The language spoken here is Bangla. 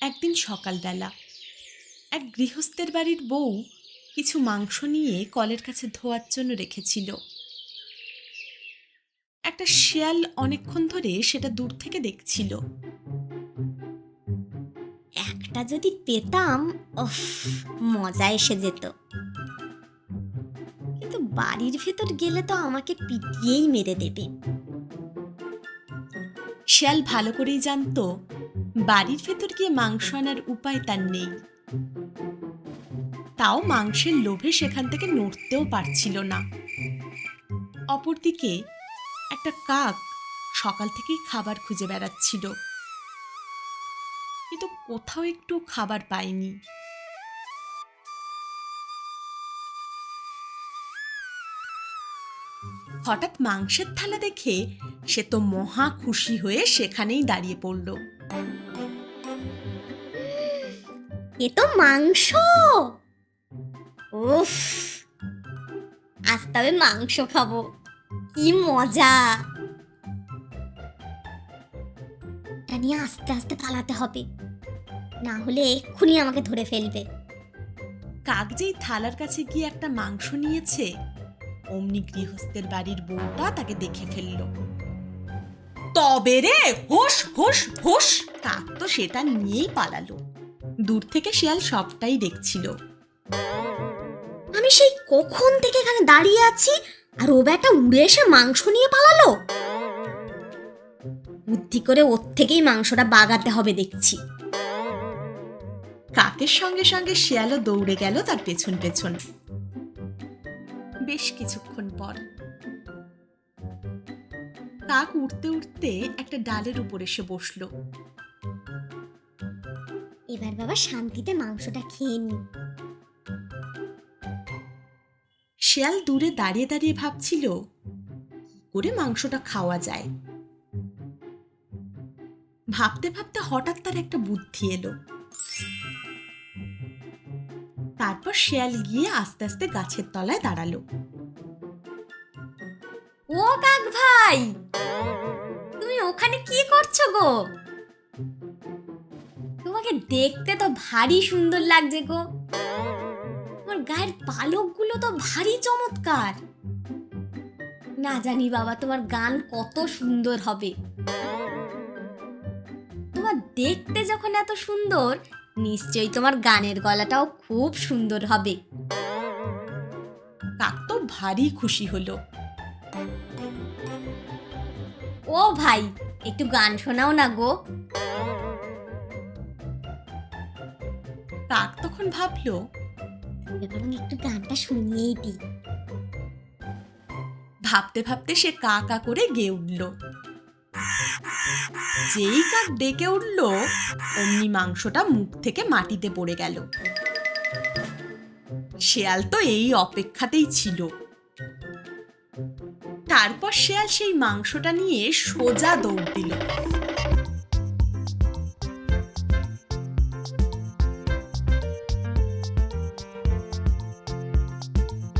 একদিন সকালবেলা। এক গৃহস্থের বাড়ির বউ কিছু মাংস নিয়ে কলের কাছে ধোয়ার জন্য রেখেছিল। একটা শিয়াল অনেকক্ষণ ধরে সেটা দূর থেকে দেখছিল। একটা যদি পেতাম উফ মজা এসে যেত। কিন্তু বাড়ির ভেতর গেলে তো আমাকে পিটিয়েই মেরে দেবে। শিয়াল ভালো করেই জানতো বাড়ির ভেতর গিয়ে মাংস আনার উপায় তার নেই। তাও মাংসের লোভে সেখান থেকে নড়তেও পারছিল না। অপরদিকে একটা কাক সকাল থেকেই খাবার খুঁজে বেড়াচ্ছিল। কিন্তু কোথাও একটু খাবার পায়নি। হঠাৎ মাংসের থালা দেখে সে তো মহা খুশি হয়ে সেখানেই দাঁড়িয়ে পড়ল। এ তো মাংস? উফ। আজ তবে মাংস খাব। কি মজা। এটা নিয়ে আস্তে আস্তে পালাতে হবে। না হলে এক্ষুনি আমাকে ধরে ফেলবে। কাক থালার কাছে গিয়ে একটা মাংস নিয়েছে, অমনি গৃহস্থের বাড়ির বউটা তাকে দেখে ফেলল। তবে রে হোস হোস হোস কাক তো সেটা নিয়েই পালালো। দূর থেকে শিয়াল সবটাই দেখছিল। আমি সেই কখন থেকে এখানে দাঁড়িয়ে আছি আর ও ব্যাটা উড়ে এসে মাংস নিয়ে পালালো? বুদ্ধি করে ওর থেকেই মাংসটা বাগাতে হবে দেখছি। কাকের সঙ্গে সঙ্গে শিয়ালও দৌড়ে গেল তার পেছন পেছন। বেশ কিছুক্ষণ পর কাক উঠতে উঠতে একটা ডালের উপর এসে বসল। এবার বাবা শান্তিতে মাংসটা খেয়ে নি। শিয়াল দূরে দাঁড়িয়ে দাঁড়িয়ে ভাবছিল করে মাংসটা খাওয়া যায়? ভাবতে ভাবতে হঠাৎ তার একটা বুদ্ধি এলো। তারপর শেয়াল গিয়ে আস্তে আস্তে গাছের তলায় দাঁড়াল। ও কাক ভাই! তুমি ওখানে কি করছ গো? তোমাকে দেখতে তো ভারী সুন্দর লাগছে গো। তোমার গায়ের পালকগুলো তো ভারী চমৎকার। না জানি বাবা, তোমার গান কত সুন্দর হবে। তোমার দেখতে যখন এত সুন্দর, নিশ্চয়ই তোমার গানের গলাটাও খুব সুন্দর হবে। কাক তো ভারী খুশি হলো। ও ভাই একটু গান শোনাও না গো। কাক তখন ভাবলো আমি একটু গানটা শুনিয়েই দিই। ভাবতে ভাবতে সে কা কা করে গেয়ে উঠল। যেই কাক ডেকে উঠল অমনি মাংসটা মুখ থেকে মাটিতে পড়ে গেল। শেয়াল তো এই অপেক্ষাতেই ছিল। তারপর শেয়াল সেই মাংসটা নিয়ে সোজা দৌড় দিল।